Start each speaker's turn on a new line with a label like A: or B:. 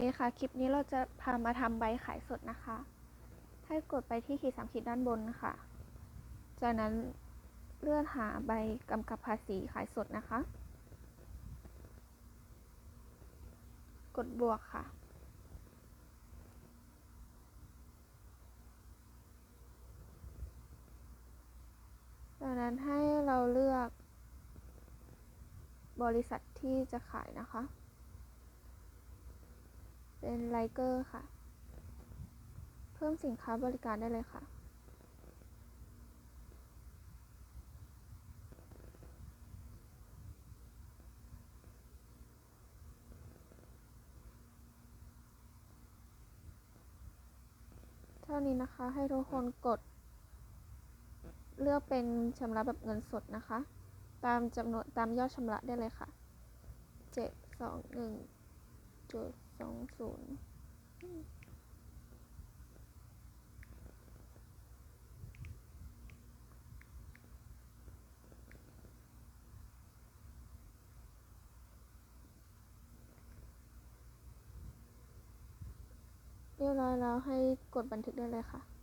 A: นี่ค่ะ คลิปนี้เราจะพามาทำใบขายสดนะคะ ให้กดไปที่ขีดสามขีดด้านบนค่ะ จากนั้นเลื่อนหาใบกำกับภาษีขายสดนะคะ กดบวกค่ะ จากนั้นให้เราเลือกบริษัทที่จะขายนะคะ เป็นไลเกอร์ค่ะ เพิ่มสินค้าบริการได้เลยค่ะ เท่านี้นะคะให้ทุกคนกด เลือกเป็นชำระแบบเงินสดนะคะ ตามจำนวนตามยอดชำระได้เลยค่ะ เจ็ดสองหนึ่งจุด สองศูนย์เรียบร้อยแล้วให้กดบันทึกได้เลยค่ะ